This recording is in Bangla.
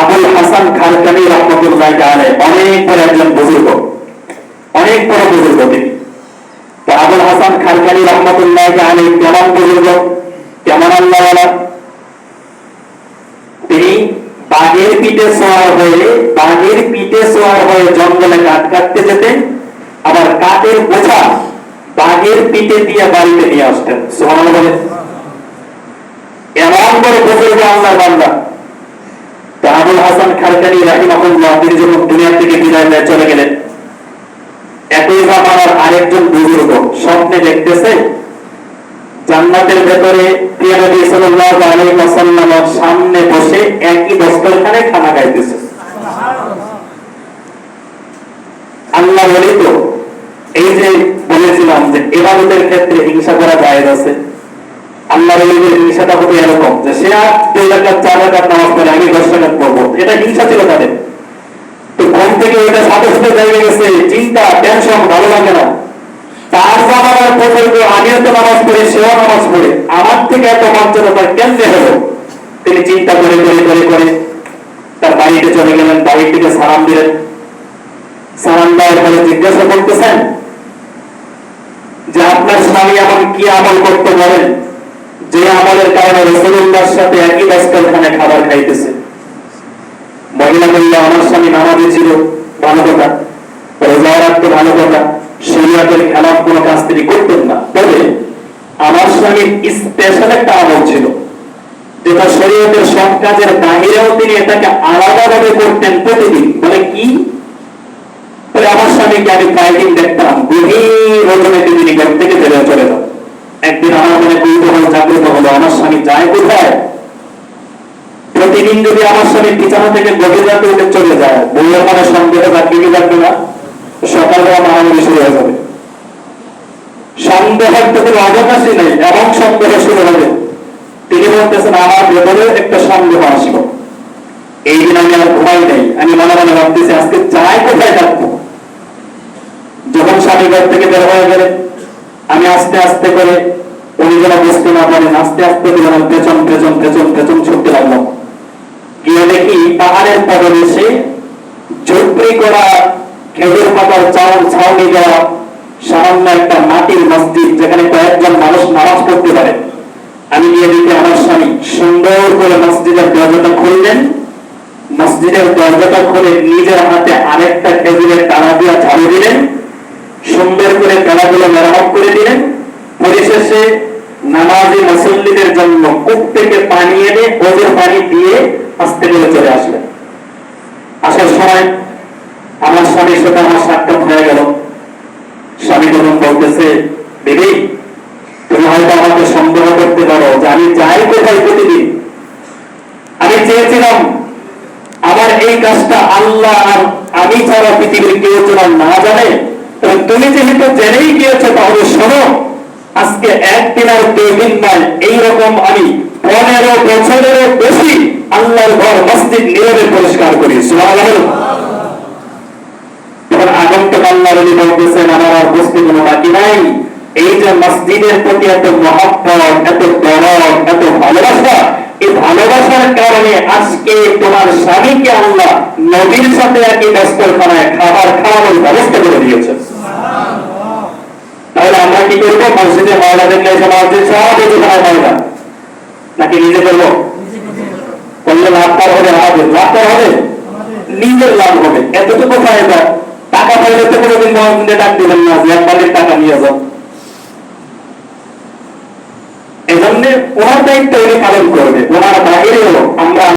আবুল হাসান খালকানি রহমতুল্লাহ আলাই অনেক বড় একজন বুজুর্গ, অনেক বড় বুজুর্গ তিনি। তো আবুল হাসান খালকানি রহমতুল্লাহ আলাই কেমন বুজুর্গ, কেমন আল্লাহ তিনি বাঘের পিঠে সোয়ার হয়ে, বাঘের পিঠে সোয়ার হয়ে জঙ্গলে কাঠ কাটতে যেতেন, আবার কাঠের বোঝা বাঘের পিঠে দিয়ে বাড়িতে নিয়ে আসতেন। সোহান বলে এমন করে বুজুর্গ আল্লাহ বান্দা। আবুল হাসান খালকানি রাহিমাহুল্লাহ, তিনি যখন দুনিয়া থেকে বিদায় নিয়ে চলে গেলেন, একই জামানার আরেকজন বুজুর্গ স্বপ্নে দেখতেছে, জান্নাতের ভেতরে প্রিয় নবী সাল্লাল্লাহু আলাইহি সামনে বসে একই দস্তরখানে খানা খাইতেছে। আল্লাহ বলি তো, এই যে বলেছিলাম যে ইবাদতের ক্ষেত্রে হিংসা করা জায়েজ আছে। আল্লাহ বলিদের হিংসাটা আমার থেকে এত মর্যাদা কেন্দ্রে হলো? তিনি চিন্তা করে করে করে করে তার বাড়িতে চলে গেলেন বাড়ি থেকে সালাম দিলেন। সালাম দেওয়ার পরে জিজ্ঞাসা করতেছেন যে আপনার স্বামী এমন কি আমল করতে পারেন যে আমাদের কারণে রসুল্লাহর সাথে একই দস্তরখানে খাবার খাইতেছে। মহিলা বলল, আমার স্বামী নামাজে ছিল, ভালো কথা। রোজা ভালো কথা। শরীয়তের খেলাফ কোনো কাজ তিনি করতেন না। তবে আমার স্বামীর স্পেশাল একটা আমল ছিল, যেটা শরীয়তের সব কাজের বাহিরেও তিনি এটাকে আলাদাভাবে করতেন প্রতিদিন। বলে কি? আমার স্বামীকে আমি কয়েকদিন দেখতাম, গভীর রজনে তিনি ঘর থেকে বেরোয় চলে যান। একদিন আমার মনে কৌতূহল জাগ্রত হলো আমার স্বামী যায় কোথায়? প্রতিদিন যদি আমার স্বামী বিছানা থেকে গভীর রাতে উঠে চলে যায় বইয়ের মানে সন্দেহ থাকবে কি থাকবে না? সকালবেলা মারামারি শুরু হয়ে যাবে। সন্দেহের তো কোনো অবকাশই নেই, এমন সন্দেহ শুরু হবে। তিনি বলতেছেন, আমার ভেতরে একটা সন্দেহ আসলো। এই দিন আমি আর ঘুমাই নেই। আমি মনে মনে ভাবতেছি, আজকে যাই কোথায় থাকব? যখন স্বামী ঘর থেকে বের হয়ে গেলে আমি আস্তে আস্তে করে উনি যেন বুঝতে না পারেন আস্তে আস্তে যেন পেছন পেছন পেছন পেছন ছুটতে লাগলাম গিয়ে দেখি পাহাড়ের পদদেশে ঝুপড়ি করা খেজুর পাতার চাউল ছাউনি দেওয়া সামান্য একটা মাটির মসজিদ যেখানে কয়েকজন মানুষ নামাজ পড়তে পারে। আমি গিয়ে দেখি আমার স্বামী সুন্দর করে মসজিদের দরজাটা খুললেন। মসজিদের দরজাটা খুলে নিজের হাতে আরেকটা খেজুরের টানা দিয়ে ঝাড়ু দিলেন। সুন্দর করে বেড়াগুলো মেরামত করে দিলেন। পরিশেষে নামাজি মুসল্লিদের জন্য কূপ থেকে পানি এনে ওজোর পানি দিয়ে আস্তে করে চলে আসলেন। আসার সময় আমার স্বামীর সাথে আমার সাক্ষাৎ হয়ে গেল। স্বামী যখন বলতেছে, বেবি, তুমি হয়তো আমাকে সন্দেহ করতে পারো যে আমি যাই কোথায় প্রতিদিন। আমি চেয়েছিলাম, আমার এই কাজটা আল্লাহ আর আমি ছাড়া পৃথিবীর কেউ যেন না জানে। তুমি যেহেতু জেনেই গিয়েছো, তাহলে শোনো আজকে একদিন আর দুই দিন নয়, এইরকম আমি পনেরো বছরেরও বেশি আল্লাহর ঘর, মসজিদ নীরবে পরিষ্কার করি। তখন আগন্তুক আল্লাহ রবি বলতেছেন, আমার আর কোনো বাকি নাই। এই যে মসজিদের প্রতি এত মহব্বত, এত দরদ এত ভালোবাসা, এই ভালোবাসার কারণে আজকে তোমার স্বামীকে আল্লাহ নবীর সাথে খাবার খাওয়ানোর ব্যবস্থা করে দিয়েছে আমরা কি করব? মসজিদে ময়লা দেখলে সব নাকি নিজে করব? করলে হবে? হবে। নিজের লাভ হবে। এতটুকু ফায়দা। টাকা পাইলে তো ডাক দিবেন না, যে একবারের টাকা নিয়ে যাও। এজন্য ওনার দায়িত্ব উনি পালন করবে। ওনার বাহিরেও আমরা